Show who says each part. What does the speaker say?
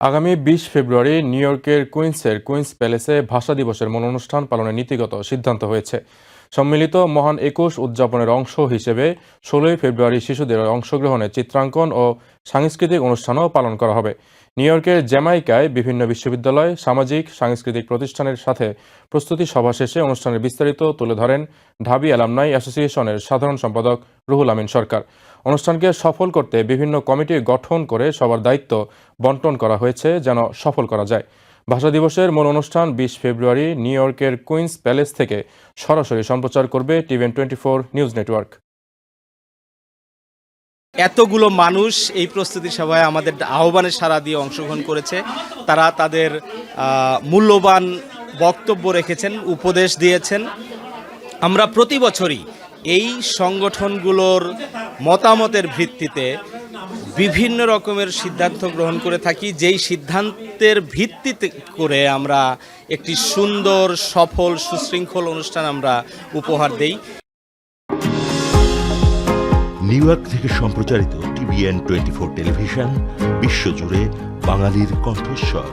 Speaker 1: আগামী বিশ ফেব্রুয়ারি নিউ ইয়র্কের কুইন্সের কুইন্স প্যালেসে ভাষা দিবসের মূল অনুষ্ঠান পালনের নীতিগত সিদ্ধান্ত হয়েছে। সম্মিলিত মহান একুশ উদযাপনের অংশ হিসেবে ষোলোই ফেব্রুয়ারি শিশুদের অংশগ্রহণে চিত্রাঙ্কন ও সাংস্কৃতিক অনুষ্ঠানও পালন করা হবে। নিউ ইয়র্কের জ্যামাইকায় বিভিন্ন বিশ্ববিদ্যালয়, সামাজিক, সাংস্কৃতিক প্রতিষ্ঠানের সাথে প্রস্তুতি সভা শেষে অনুষ্ঠানের বিস্তারিত তুলে ধরেন ঢাবি অ্যালামনাই অ্যাসোসিয়েশনের সাধারণ সম্পাদক রুহুল আমিন সরকার। অনুষ্ঠানকে সফল করতে বিভিন্ন কমিটি গঠন করে সবার দায়িত্ব বন্টন করা হয়েছে যেন সফল করা যায়। ভাষা দিবসের মূল অনুষ্ঠান বিশ ফেব্রুয়ারি নিউ ইয়র্কের কুইন্স প্যালেস থেকে সরাসরি সম্প্রচার করবে টিভেন টোয়েন্টি ফোর নিউজ নেটওয়ার্ক।
Speaker 2: এতগুলো মানুষ এই প্রস্তুতি সভায় আমাদের আহ্বানে সাড়া দিয়ে অংশগ্রহণ করেছে। তারা তাদের মূল্যবান বক্তব্য রেখেছেন, উপদেশ দিয়েছেন। আমরা প্রতি বছরই এই সংগঠনগুলোর মতামতের ভিত্তিতে বিভিন্ন রকমের সিদ্ধান্ত গ্রহণ করে থাকি। যেই সিদ্ধান্তের ভিত্তিতে করে আমরা একটি সুন্দর, সফল, সুশৃঙ্খল অনুষ্ঠান আমরা উপহার দেই।
Speaker 3: নিউ ইয়র্ক থেকে সম্প্রচারিত টিভিএন টোয়েন্টি ফোর টেলিভিশন, বিশ্বজুড়ে বাঙালির কণ্ঠস্বর।